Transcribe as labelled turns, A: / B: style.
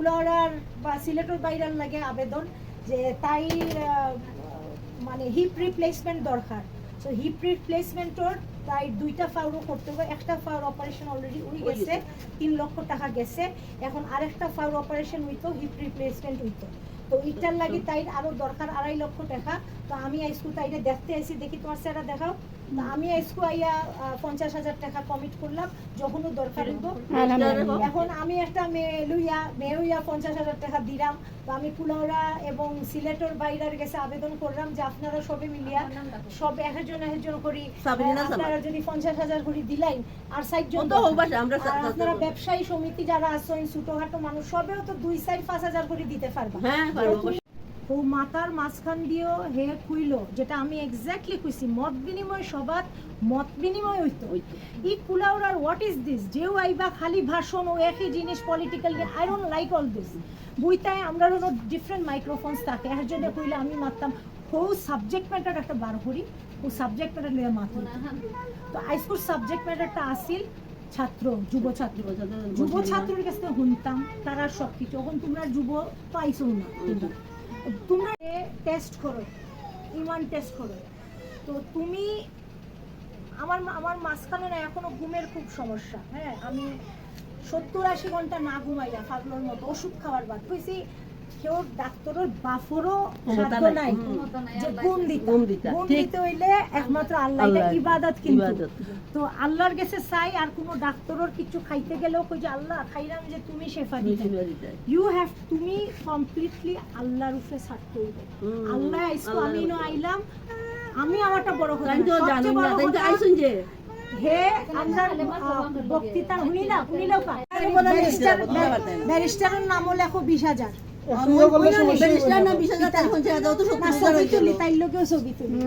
A: কুলাওড়ার বা সিলেটের বাইরের লাগে আবেদন যে তাই মানে হিপ রিপ্লেসমেন্ট দরকার। সো হিপ রিপ্লেসমেন্টর তাই দুইটা ফাউরও করতে হবে। একটা ফাউর অপারেশন অলরেডি উই গেছে তিন লক্ষ টাকা গেছে। এখন আরেকটা ফাউর অপারেশন হইতো হিপ রিপ্লেসমেন্ট হইতো। তো ইটার লাগে তাই আরও দরকার আড়াই লক্ষ টাকা। তো আমি আইসকু তাইরে দেখতে আইছি দেখি তোমার সেটা দেখাও। আমি আইয়া পঞ্চাশ হাজার টাকা কমিট করলাম যখনও দরকার হইব। এখন আমি একটা মেয়ে লইয়া মেয়ে হইয়া পঞ্চাশ হাজার টাকা দিলাম। তো আমি কুলাউড়া এবং সিলেটের বাইরের গেছে আবেদন করলাম যে আপনারা সবে মিলিয়া সব একজন একজন করি। আপনারা যদি পঞ্চাশ হাজার করে দিলাই আর সাইড জন
B: অত হোক বাসা, আমরা সা-
A: আর আপনারা ব্যবসায়ী সমিতি যারা আছেন ছোটখাটো মানুষ সবেও তো দুই সাইড পাঁচ হাজার করে দিতে পারবা।
B: হ্যাঁ পারব
A: ও মাতার মাঝখান দিয়েও হে কুইলো যেটা আমি এক্স্যাক্টলি কইছি মত বিনিময় সবাত মত বিনিময় হইতো। ই কুলাউরার হোয়াট ইজ দিস যেও আইবা খালি ভাষণ ও একই জিনিস political I don't like all this বইতায় আমরা হলো ডিফারেন্ট মাইক্রোফোনস থাকে। এর জন্য কইলে আমি মারতাম হো সাবজেক্ট ম্যাটার একটা বার করি। ও সাবজেক্ট ম্যাটার নিয়ে মাথা তো আইসকুর সাবজেক্ট ম্যাটারটা আসিল ছাত্র যুব ছাত্র। যুব ছাত্রের। কাছে শুনতাম তারা সব কিছু এখন তোমরা যুব পাইছো না তোমরা টেস্ট করো ইমান টেস্ট করো। তো তুমি, আমার আমার মাঝখানে না এখনও ঘুমের খুব সমস্যা হ্যাঁ? আমি সত্তর আশি ঘণ্টা না ঘুমাইয়া ফাগলোর মতো ওষুধ খাওয়ার বাদ। কইছি কেউ ডাক্তারের বাফরও সাধ্য
B: নাই।
A: যে গুণ দিতে।
B: গুণ দিতে,
A: গুণ
B: ঠিক।
A: দিতে হইলে একমাত্র আল্লাহ। ইবাদত কিন্তু। তো আল্লাহর কাছে চাই আর কোনো ডাক্তারের কিছু খাইতে গেলেও কই যে আল্লাহ খাইলাম যে তুমি শেফা দিতে। ইউ হ্যাভ তুমি কমপ্লিটলি আল্লাহর উপরে ছাড়তে হইবে। আল্লাহ আইসো আমি ন। আইলাম। আমি আমারটা বড় কথা
B: তো
A: না।
B: জানুন
A: সবচেয়ে
B: না
A: বড়
B: তাই তো
A: কথা,
B: আইসুন যে।
A: হে আমরা বক্তৃতা শুনিলা শুনিলাও ব্যারিস্টার। ব্যারিস্টারের নামও লেখো বিশ হাজার। ছবি তুলি তাই লোকেও ছবি তুলি।